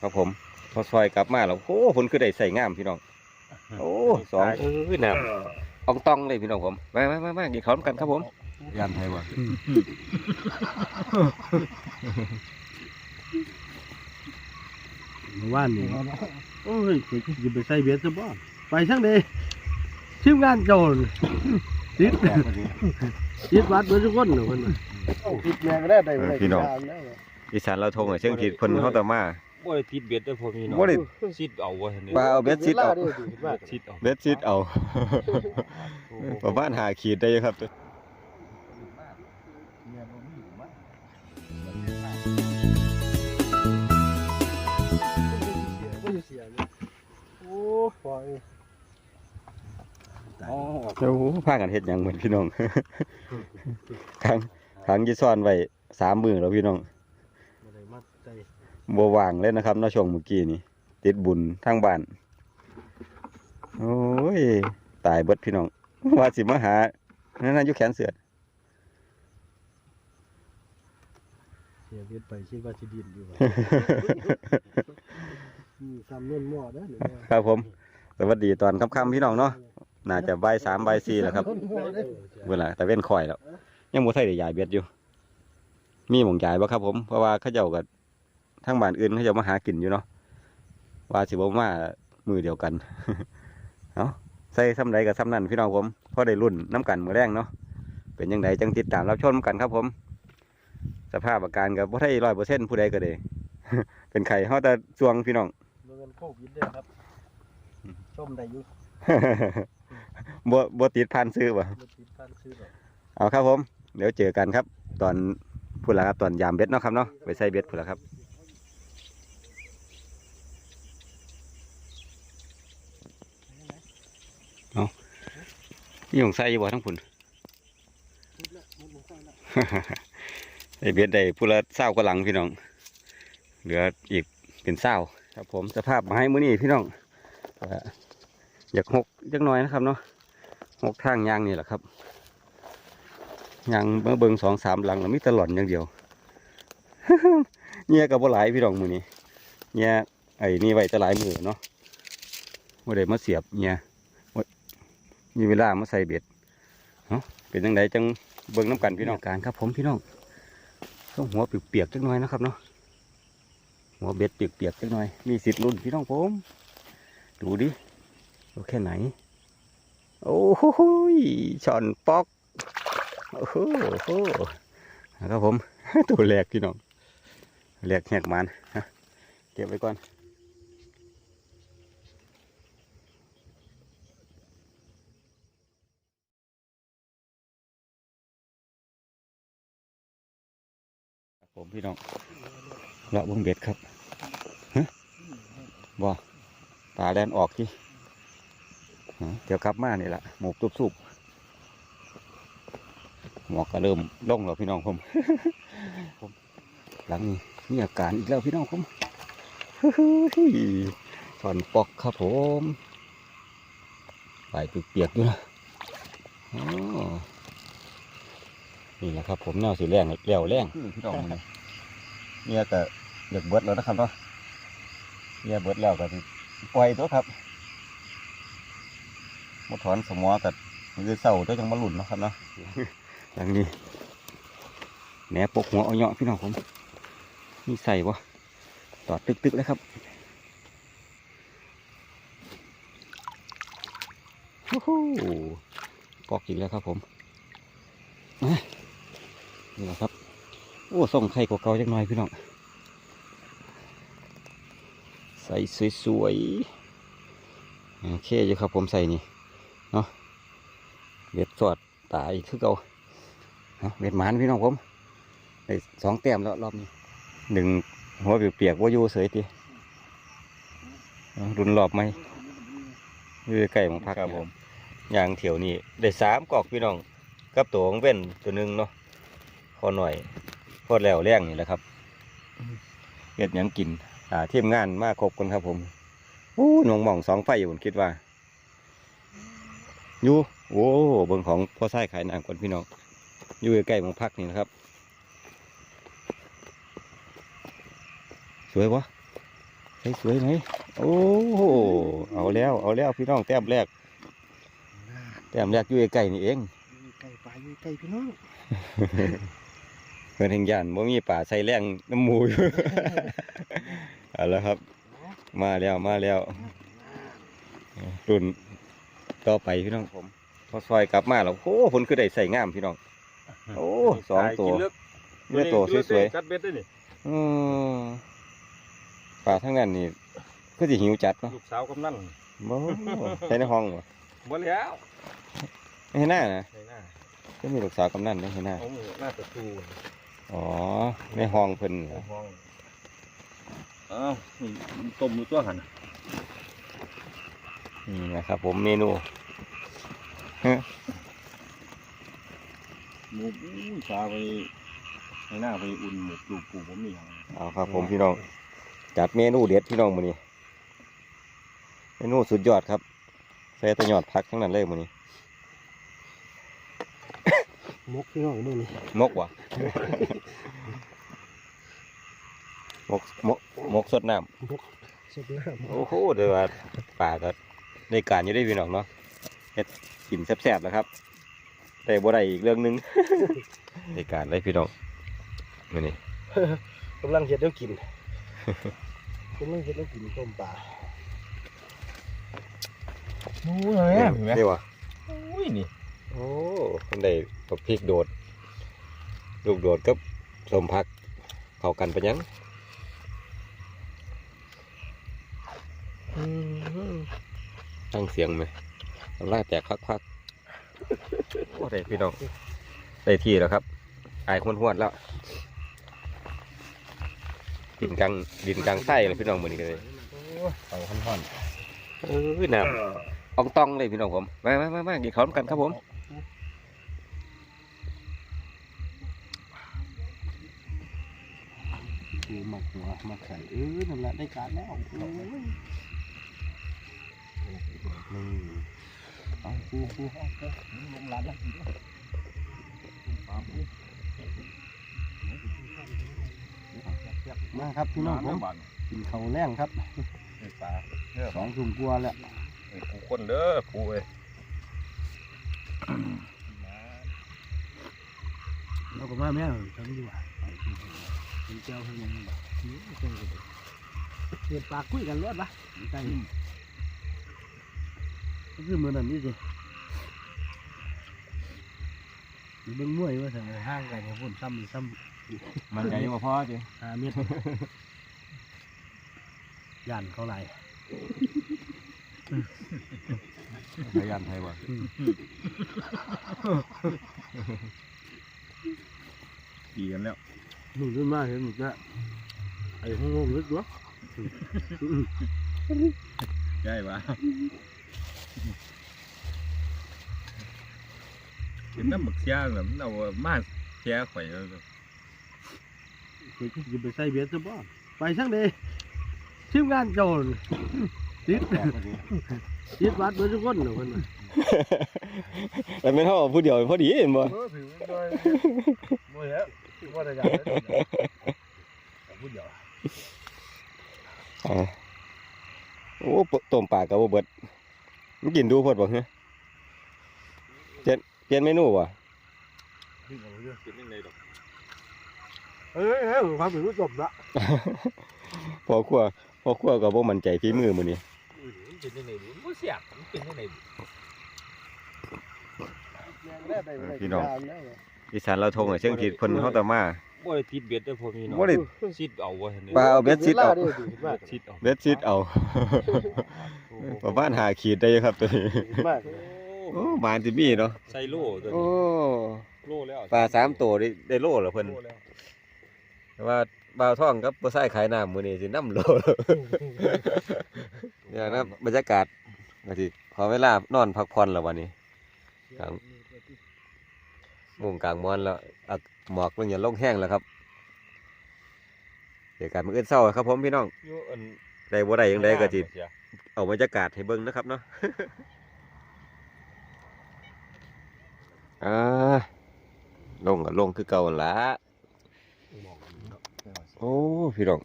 ครับผม พอซอยกลับมาแล้วโอ้ผลคือได้ใส่งามพี่น้อง โอ้สองเอ้ยน้ำอองตองเลยพี่น้องผมมามามามากินข้าวกันครับผมยานไทยวะว่านนี่โอ้ยไปจะไปใส่เบียร์ซะบ่ไปทั้งเดทีมงานโจรติดติดวัดเบิดทุกคนเนาะเพิ่นน่ะติดแมงก็ได้ได้เออพี่น้องอีสานเราทงอะเชิงผิดคนเขาแต่มา บ่ได้ติดเบ็ดเด้อพวกนี้เนาะบ่ได้ซิดเอาว่าซั่นเด้ปลาเอาเบ็ดซิดเอาซิดเอาเบ็ดซิดเอา ประมาณหาขีดได้อยู่ครับโอ้ปล่อยโอ้โหพากันเฮ็ดหยังเหมือนพี่น้องขังขังยี่ซ่อนไว้สามมือแล้วพี่น้องบ่ได้มัดใจ บัววางเลยนะครับเนอช่วงเมื่อกี้นี่ติดบุญทางบ้านโอ้ยตายเบิดพี่น้องว่าสิมาหานั่นน่ะอยู่แขนเสือเสียเบียดไปคิดว่าสิดินอยู่ว่าอืมซ้ำเน่นหม้อเด้อนี่ว่าครับผมสวัสดีตอนค่ำๆพี่น้องเนาะน่าจะใบายสามใบายสี่แล้วครับเวลาแต่เว้นคอยแล้ว ยังบ่ทันได้ยายเบ็ดอยู่ มีหมองยายบ่ครับผมเพราะว่าเขาเจ้าก็ ทางบ้านอื่นเขาเจ้ามาหากินอยู่เนาะว่าสิบ่มามือเดียวกันเอาใส่ซ้ำใดกับซ้ำนั่นพี่น้องผมพอได้รุ่นน้ำกันมือแรงเนาะเป็นยังไงจังติดตามรับชมกันครับผม สภาพอาการกับบ่ได้ร้อยเปอร์เซ็นต์ผู้ใดก็ได้เป็นไข่เฮาแต่สวงพี่น้องบ่แม่นโควิดเด้อครับชมได้อยู่บ่บ่ติดพันซื้อบ่บ่ติดพันซื้อดอกเอาครับผม เดี๋ยวเจอกันครับ ตอนพูดแล้วครับตอนยามเบ็ดเนาะครับเนาะไปใส่เบ็ดพูดแล้วครับเอา นี่ของใส่ยู่บ่ทั้งผุนไอเบ็ดได้พูดละเศร้ากว่าหลังพี่น้อง เหลืออีกเป็นเศร้าครับผมสภาพมาให้มื้อนี้พี่น้องอยากหกจักหน่อยนะครับเนาะหกทางยางนี่แหละครับยังเบิ่งเบิงสองสามหลังแล้วมีแตหลอนอย่างเดียวเนี่ยกับบ่หลายพี่น้องมือนี้เนี่ยไอ้นี่ไว้แตหลายมือเนาะบ่ได้มาเสียบเนี่ย มีเวลามาใส่เบ็ดเนาะเป็นจังไดจังเบิ่งน้ำกันพี่น้องการครับผมพี่น้องต้องหัวเปียกๆจักหน่อยนะครับเนาะหัวเบ็ดเปียกๆจักหน่อยมีสิทธิ์รุ่นพี่น้องผมดูดิดูแค่ไหน โอ้โหช่อนปอกโอ้โหโอ้โหนะครับผมตัวแรกพี่น้องแรกแหกมันเก็บไว้ก่อนครับผม พี่น้องเลาะเบงเบ็ดครับบ่ตาแดนออกที่เดี๋ยวกลับมานี่แหละหมูกตุบสุบหมอกก็เริ่มลงแล้วพี่น้องผม หลังนี้มีอาการอีกแล้วพี่น้องผมสอนปอกครับผมไปเปียกๆด้วยนะอ๋อนี่แหละครับผมแนวสีแรงเลี้ยวแรงพี่น้องมัน เนี่ยก็อยากเบิดแล้วนะครับเนาะเนี่ยเบิดแล้วก็ปล่อยตัวครับมาถอนสมอกับมือเศร้าตัวจังมาหลุนนะครับเนาะอย่างนี้แหนปกหัวเอาเหยาะพี่น้องผมมีใส่บ่ตอดตึกๆเลยครับโอ้โหปอกอีกแล้วครับผมนี่แหละครับ อ้ส่งไข่กว่าเก่าจักหน่อยพี่น้องใส่สวยๆโอเคอยู่ครับผมใส่นี่เนาะเบ็ดสอดตายคือเก่าเอาเบ็ดหมานพี่น้องผมได้สองแต้มแล้วรอบนี้หนึ่งหัวเปียกๆว่าอยู่เสยตีรุนรอบไหมอยู่ใกล้หมองพักครับผมยางเถียวนี่ได้สามกอกพี่น้องกับตัวของเว้นตัวหนึ่งเนาะพอหน่อย พอแล้วแรงนี่แหละครับเบ็ดหยังกินอ่าทีมงานมาครบกันครับผมโอ้หนองหม่องสองไฟผมคิดว่าอยู่โอ้เบิ่งของพ่อไส้ขายหนังคนพี่น้องอยู่ใกล้ๆหมองพักนี่นะครับ สวยวะฮ้ยสวยไหมโอ้โหเอาแล้วเอาแล้วพี่น้องแต้มแรก แต้มแรกอยู่ใกล้ๆนี่เองไก่ปลาอยู่ไก่พี่น้อง เพื่อนแห่งยานบ่มีป่าใส่แรงน้ำหมูอยู่ เอาแล้วครับ มาแล้วมาแล้วรุ่นต่อไปพี่น้องผม พอซอยกลับมาแล้วโอ้ผลคือได้ใส่งามพี่น้อง โอ้สองตัวกินเลือกเนื้อตัวสวยกัดเบ็ดด้วยนี่ๆอืมป่าทั้งนั้นนี่ก็สิหิวจัดเนาะลูกสาวกำนันบ่ใส่ในห้องบ่บ่แล้วไม่ให้หน้านะในหน้าก็มีลูกสาวกำนันได้ให้หน้าของมือหน้าประตู อ๋อในห้องเพิ่นในเหรอห้องอ้าวนี่ต้มอยู่ตัวหันนี่นะครับผมเมนูหมูอู้ชาไปในหน้าไปอุ่นหมูลูกปูผมนี่ยังเอาครับผมพี่น้องจัดเมนูเด็ดพี่น้องมื้อนี้เมนูสุดยอดครับใส่แตะยอดผักทั้งนั้นเลยมื้อนี้มกพี่น้องมึงนี่มกวะ มกมกมกสดน้สุดน้ำโอ้โหเดี๋ยวว่าป่าก็ได้การอยู่ได้พี่น้องเนาะเฮ็ดกินแซ่บๆแล้วครับแต่บ่ได้อีกเรื่องหนึงได้การเลยพี่น้องมื้อนี้ำกำลังเห็ดแล้วกินกำลังเห็ดแล้วกินต้มปลาโอ้ยนี่วะอุ้ยนี่โอ้คนได้ตบพริกโดด ลูกโดดกับสมพักเข้ากันปะยังตั้งเสียงไหมน้ำลาแตกคักๆโอ้ได้พี่น้องได้ที่แล้วครับอายคนหวดแล้วดินกลางดินกลางไส้เลยพี่น้องเหมือนกันเลยเอาขั้นท่อนเออน้ำอองตองเลยพี่น้องผมมามามามากินข้าวกันครับผม คือหมักหัวหมักไข่เออนั่นแหละได้การแล้วโอ้ยนี่เอาปูปูเอาปูลงร้านแล้วมาครับพี่น้องผมกินข้าวแรงครับปลาเนื้อสองถุงกลัวแล้วปูคนเด้อปูเอ้ยเราก็มาแม่ทำดีกว่า เป็นเจ้าเพื่อนยังแบบนี้เจ้าก็เห็ดปากคุยกันรอดปะใช่ก็คือมือนั่นนี่สิเบิ่งมวยว่าสั่งห้างกันเนี่ยพุ่นซ้ำซ้ำมันใจมาพ่อจีหาเม็ดยันเขาไหลพยายามไทยบ่ดีกันแล้ว หนุ่มขึ้นมาเห็นหมดแล้วไอ้ห้องงงลึกด้วยใช่ปะเห็นน้ำบักเสียแบบมันเอามาเสียข่อยแล้วเคยจะไปใส่เบียร์ซะบ่ไปช่างเดยทีมงานโจรติดติดวัดเบอร์ทุกคนเหรอคนน่ะแต่ไม่เท่าผู้เดียวพอดีเห็นบ่เออถือ ว่าด้วยบ่เยอะว่าจะอยากได้พูดเดียวโอ้ต้มปลากับเบิดมันกินดูพอดบ่ฮะเปลี่ยนเปลี่ยนเมนูบ่เป็นยังไงดอกเฮ้ยเฮ้ยความเป็นผู้จบละพอครัวพอครัวก็บ่มั่นใจฝีมือมือนี้เป็นยังไงดิมันเสียบมันเป็นยังไงพี่น้อง อีสานเราทงอะเชิงผิดเพิ่นเฮาแต่มา บ่ได้ติดเบ็ดเด้อพวกนี้เนาะบ่ได้ซิดเอาวะเนี่ยปลาเอาเบ็ดซิดเอามากซิดเอาเบ็ดซิดเอา ประมาณ5ขีดได้ครับตัวนี้มากโอ้หมานสิมีเนาะใส่โล่ตัวโอ้นี้โล่แล้วปลาสามตัวได้ได้โลแล้วเพิ่นโล่แล้วแต่ว่าบ่าวท่องกับบ่ใส่ขายน้ำมื้อนี้สินำโลเนี่ยนะบรรยากาศก็สิพอเวลานอนพักผ่อนแล้ววันนี้กลาง มุงกลางมอนแล้วอักหมอกมันอย่าลงแห้งแล้วครับเดี๋ยวการมื้ออื่นเช้าครับผมพี่น้องอยู่อันได้บ่ได้ยังไดก็สิเอาบรรยากาศให้เบิ่งนะครับเนาะอ่าลงก็ลงคือเก่าหั่นละโอ้พี่น้อง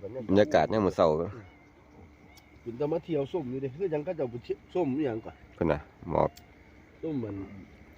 ไปบรรยากาศเนี่ยามมื้อเช้ากินแต่มาเที่ยวส้มอยู่เดิคือยังก็จะไปเที่ยวส้มอหย่างก่อนเพิ่นน่ะหมอกส้มมัน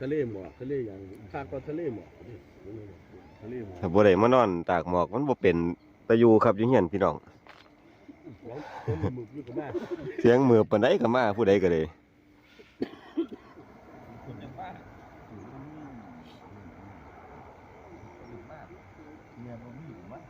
ทะเลหมอกทะเลอย่างข้างก็ทะเลหมอกนี่ทะเลหมอกถ้าบ่ได้มานอนตากหมอกมันบ่เป็นตะอยู่ครับอยู่เฮียนพี่น้องต้มหมึกอยู่กับแม่เสียงมือปานใดก็มาผู้ใดก็ได้คนยังบ้าเนี่ยมันมีอยู่มั้ง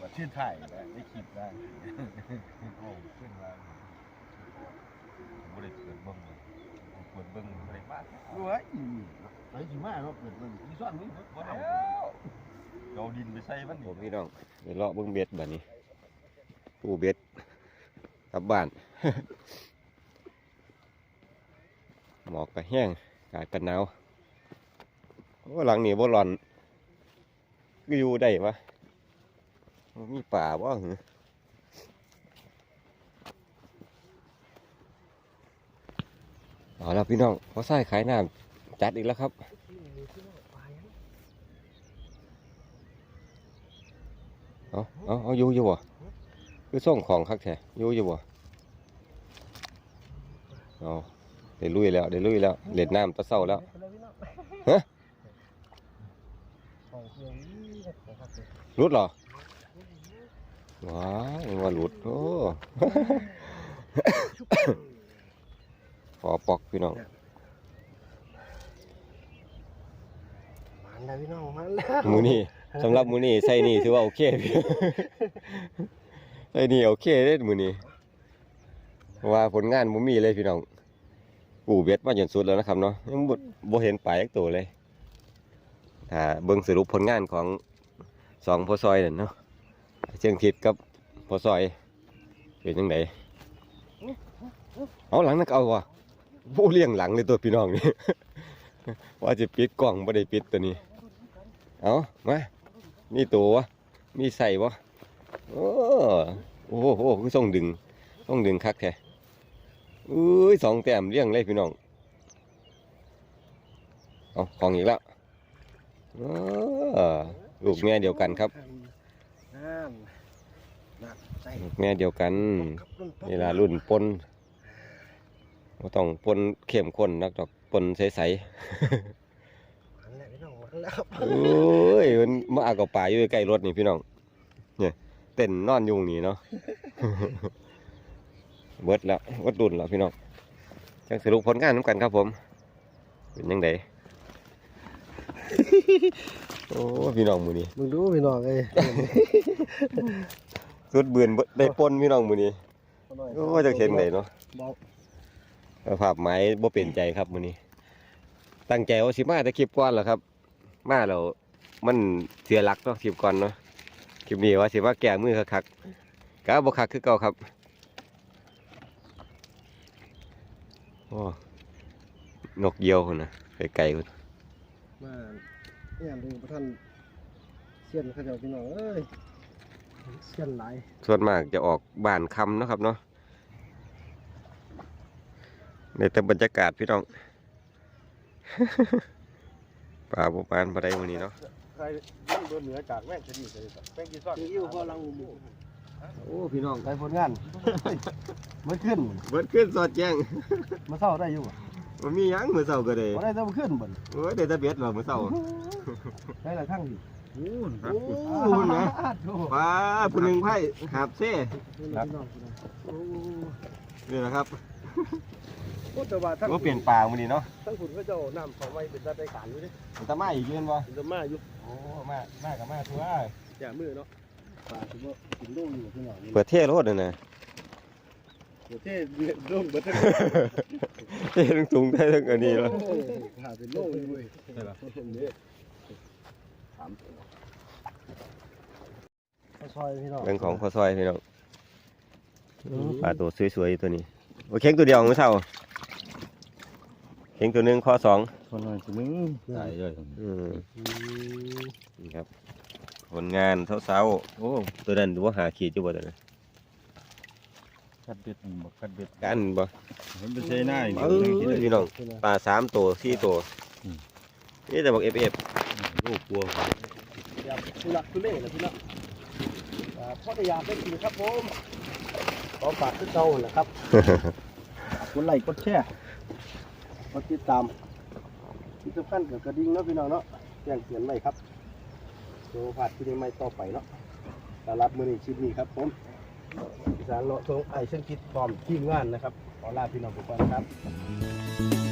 ว่าชื่อถ่ายได้ได้คลิปได้โอ้ขึ้นมาบ่ได้เปิดเบิ่ง เลยเปิดเบิ่งบ่ได้บ้านด้วยไปสิมาเนาะเปิดมันมีซ่อนมึงบ่แล้วเอาดินไปใส่มันผนี่มพี่น้องเดี๋ยวเลาะเบิ่งเบ็ดบัดนี้ปูเบ็ดกลับบ้านหมอกก็แห้งอากาศก็หนาวโอ้หลังนี้บ่ร้อนก็อยู่ได้ปะบ่มีป่าบ่หือ เอาแล้วพี่น้องพอใส่ขายน้ำจัดอีกแล้วครับเอาเอาเอาอยู่อยู่บ่คือส่งของคักแท้อยู่อยู่บ่เอาได้ลุยแล้วได้ลุยแล้วเล่นน้ำตะเศร้าแล้วฮะหลุดเหรอว้าวว่าหลุดโอ้ ปอกพี่น้องมันแล้วพี่น้องมันแล้วหมูนี่สำหรับหมูนี่ใส่นี่ถือว่าโอเคพี่ใส่นี่โอเคเด้หมูนี่เพราะว่าผลงานบ่มีเลยพี่น้องปู่เบ็ดมาจนสุดแล้วนะครับเนาะยังบ่บ่เห็นปลายักตัวเลยถ้าเบิ่งสรุปผลงานของสองพอซอยนั่นเนาะเชียงทิศกับพอซอยเป็นจังไดเอาหลังนักเอาวะ โอ้เลี้ยงหลังเลยตัวพี่น้องนี่ ว่าจะปิดกล้องบ่ได้ปิดตัวนี้ เอามามีตัววะมีใส่วะโอ้โอ้โหโอ้โหคือส่งดึงต้องดึงคักแท้อุ้ยสองแต้มเลี้ยงเลยพี่น้องเอาของอีกแล้วอ้าลูกแม่เดียวกันครับนั่นนั่นใส่ลูกแม่เดียวกันครับรุ่นป๊อกนี่ล่ะรุ่นปน บ่ต้องปนเข้มข้นนักดอกปนใสมันแล้วพี่น้องมันแล้วๆโอ้ยมันมาอากับป่าอยู่ใกล้รถนี่พี่น้อง เนี่ยเต้นนอนอยุงนี่เนาะเบิดแล้วเบิดรุ่นแล้วพี่น้องจังสรุปผลงานน้ำกันครับผม เป็นยังไงโอ้พี่น้องมือนี้มึงดูพี่น้องเอ้ยสุดเบือนเบิดได้ปนพี่น้องมือนี้โอ้จะเห็นไหนเนาะเบาส ภาพไม้บ่เปลี่ยนใจครับมือนี้ ตั้งใจว่าสิมาแต่คลิปก่อนแหละครับ มาแล้วมันเสียหลักเนาะคลิปก่อนเนาะคลิปนี้ว่าสิมาแก้มือคักๆก็บ่คักคือเก่าครับโอ้นกเหยี่ยวคนนะไกลๆคนมาเนี่ยดูประท่านเสียนเขาเจ้าพี่น้องเอ้ยเสียนหลายส่วนมากจะออกบ้านคำเนาะครับเนาะ ในแต่บรรยากาศพี่น้องป่าบุปานปได้วันนี้เนาะใครต้องโดนเหนือจากแม่งจะดีเลยแม่งกี่ซ่อนอยู่พอลังหมูโอ้พี่น้องได้ผลงานมันขึ้นเบิดขึ้นสอดแจ้งมาเศร้าได้อยู่บ่มันมีหยังมือเสาก็ได้บ่ได้แต่มันขึ้นบ่นโอ้ยเดี๋ยวจะเบ็ดเหรอมือเสาได้ละทั้งดิโอ้คุณนะโอ้ป้าผู้หนึ่งไพ่หาบเซ่พี่น้องพี่น้องโอ้นี่แหละครับ โอ้แต่ว่าทั้งก็เปลี่ยนป่าวันนี้เนาะทั้งคุณก็เจ้าน้ำของไว้เป็นราชการอยู่ดิมันจะมาอีกเยืนบ่มันจะมาอยู่โอ้มามากับมาทัวอย่ามือเนาะป่าถือว่ากินโล่งอยู่พี่น้องเปิดเท่รถเลยนะเดี๋ยวเท่โล่งเบิดทั้งเท่ทั้งสูงได้ทั้งอันนี้แล้วหาเป็นโล่งเลยเว้ยใช่ป่ะเนี่ยซอยพี่น้องเรื่องของพ่อซอยพี่น้องปลาตัวสวยๆตัวนี้ โอ้เข่งตัวเดียวมือเสา เข่งตัวหนึ่งข้อสองคนนั้นจะมึงตายเลยอืมนี่ครับ ผลงานเช้าๆโอ้ตัวนั้นดูว่าหาขีดอยู่บ่ตัวนั้นคัดเบ็ดมันบอกคัดเบ็ดกันบ่มันเป็นใช่หน้าอย่างเอเดียวอพี่น้องปลาสามตัวสี่ตัวนี่แต่บอกเอฟเอฟลูกกลัวอย่าทุลักทุเลนะพี่น้องพ่อได้อยากได้กินครับผมขอฝากขึ้นเตาแหละครับกดไลค์กดแชร์ กดติดตาม ที่สำคัญกับกระดิ่งเนาะพี่น้องเนาะแจ้งเตือนไว้ครับโซผัดที่ได้ไม่ต่อไปเนาะสำหรับมือนี้ชิปนี้ครับผมสารเลาะทงไอเช่นคิดพร้อมทีมงานนะครับ ขอลาพี่น้องทุก่อนครับ